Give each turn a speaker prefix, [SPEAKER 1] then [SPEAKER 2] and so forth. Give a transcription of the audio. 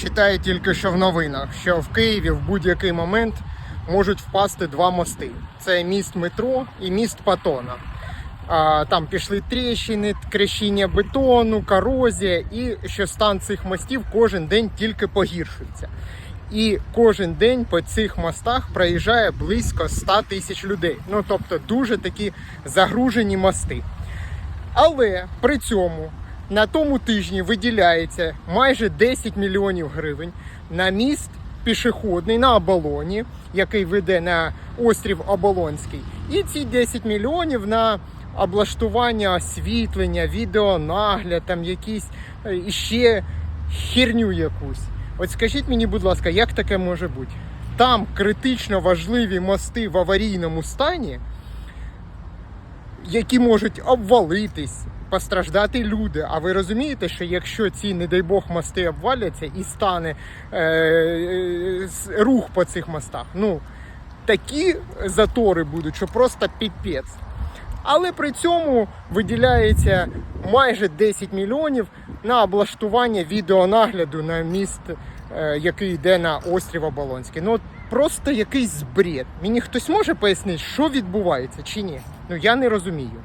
[SPEAKER 1] читаю тільки що в новинах, що в Києві в будь-який момент можуть впасти два мости: це міст метро і міст Патона. Там пішли тріщини, крещіння бетону, корозія, і що стан цих мостів кожен день тільки погіршується. І кожен день по цих мостах проїжджає близько 100 тисяч людей. Ну тобто дуже такі загружені мости. Але при цьому на тому тижні виділяється майже 10 мільйонів гривень на міст пішохідний на оболоні, який веде на острів Оболонський. І ці 10 мільйонів на облаштування освітлення, відеонагляд, там якісь е, іще херню якусь. От скажіть мені, будь ласка, як таке може бути? Там критично важливі мости в аварійному стані, які можуть обвалитись, постраждати люди. А ви розумієте, що якщо ці, не дай Бог, мости обваляться і стане е, е, рух по цих мостах, ну такі затори будуть, що просто піпець. Але при цьому виділяється майже 10 мільйонів на облаштування відеонагляду на міст, е, який йде на острів Оболонський. Ну просто якийсь бред. Мені хтось може пояснити, що відбувається чи ні? Ну я не розумію.